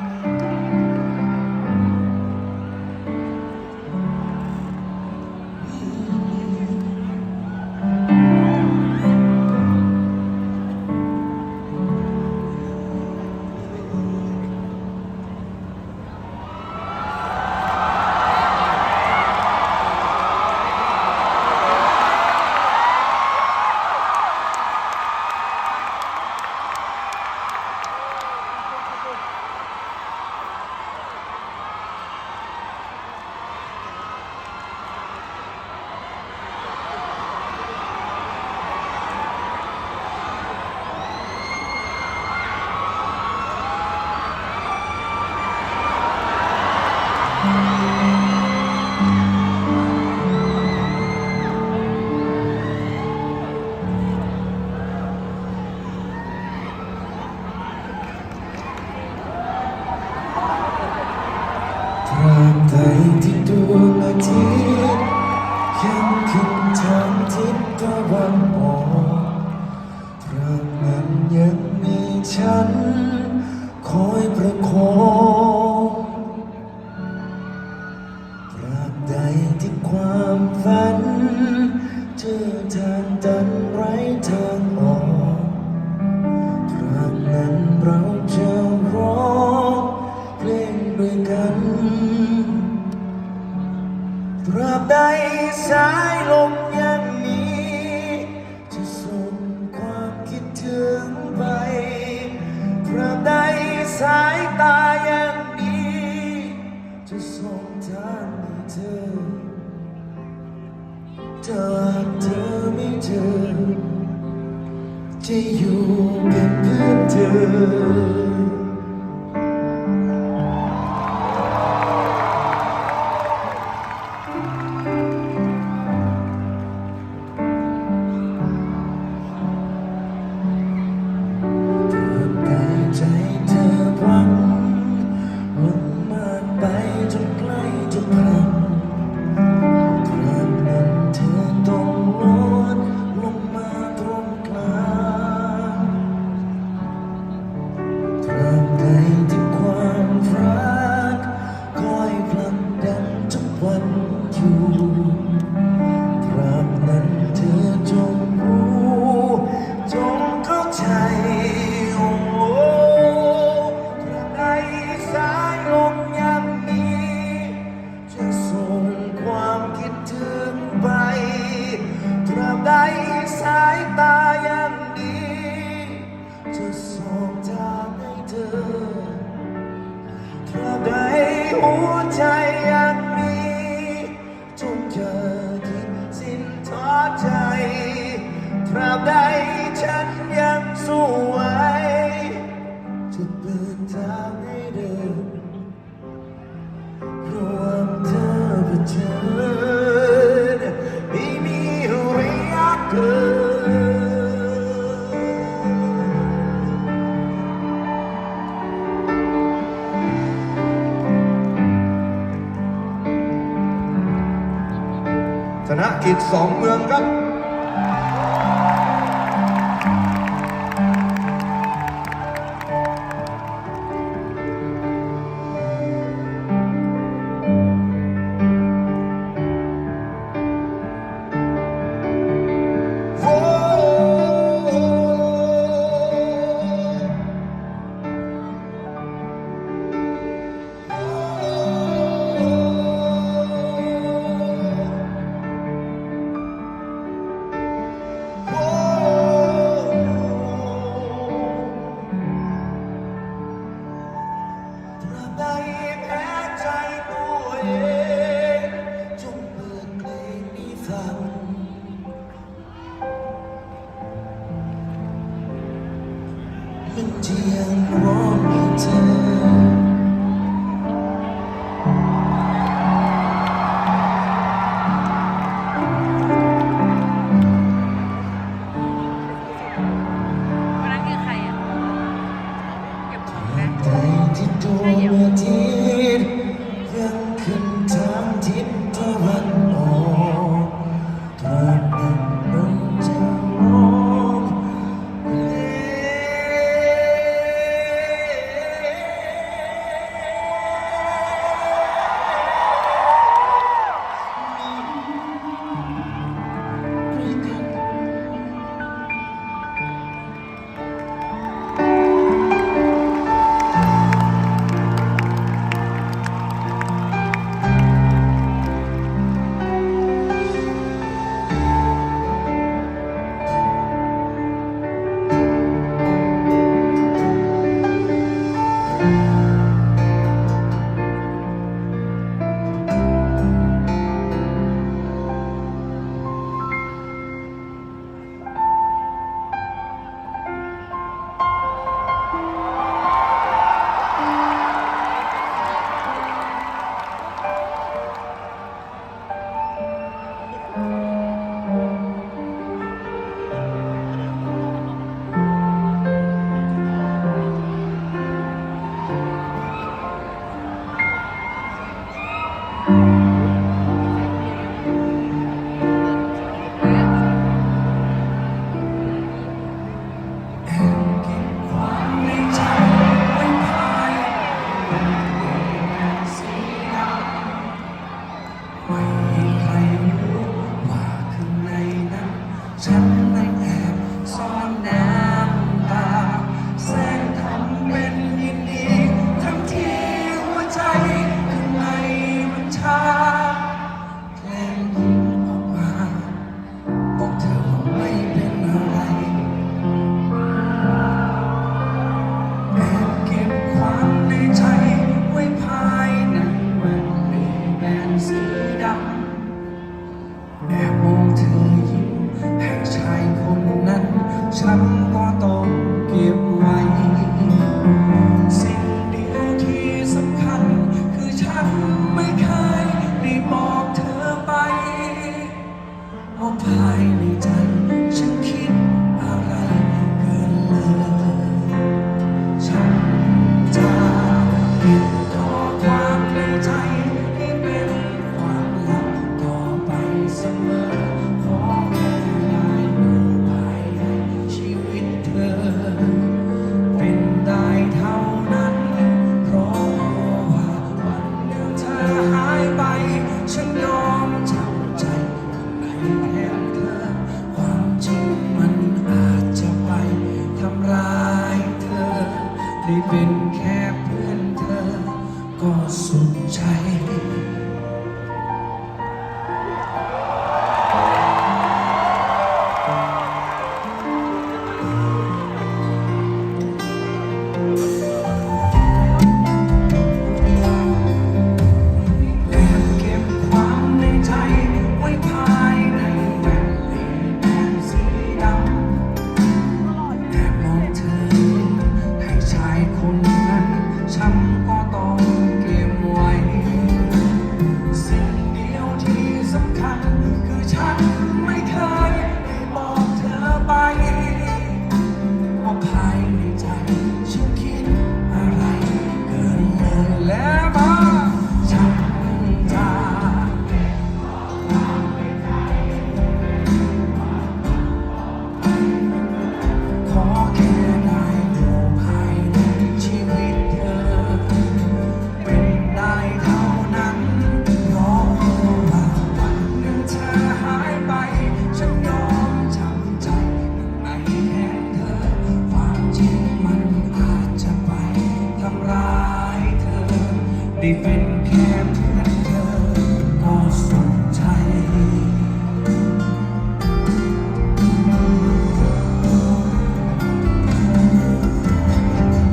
了。 ฉัน คอยประคอง จนะกิจสองเมืองครับ มันจะยังรอให้เธอ Islam sleeping ได้เป็นแค่เพื่อนเธอก็สุใจ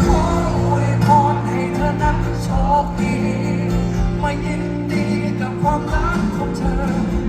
ขออวยพรให้เธอนักโชคดี มายินดีกับความรักของเธอ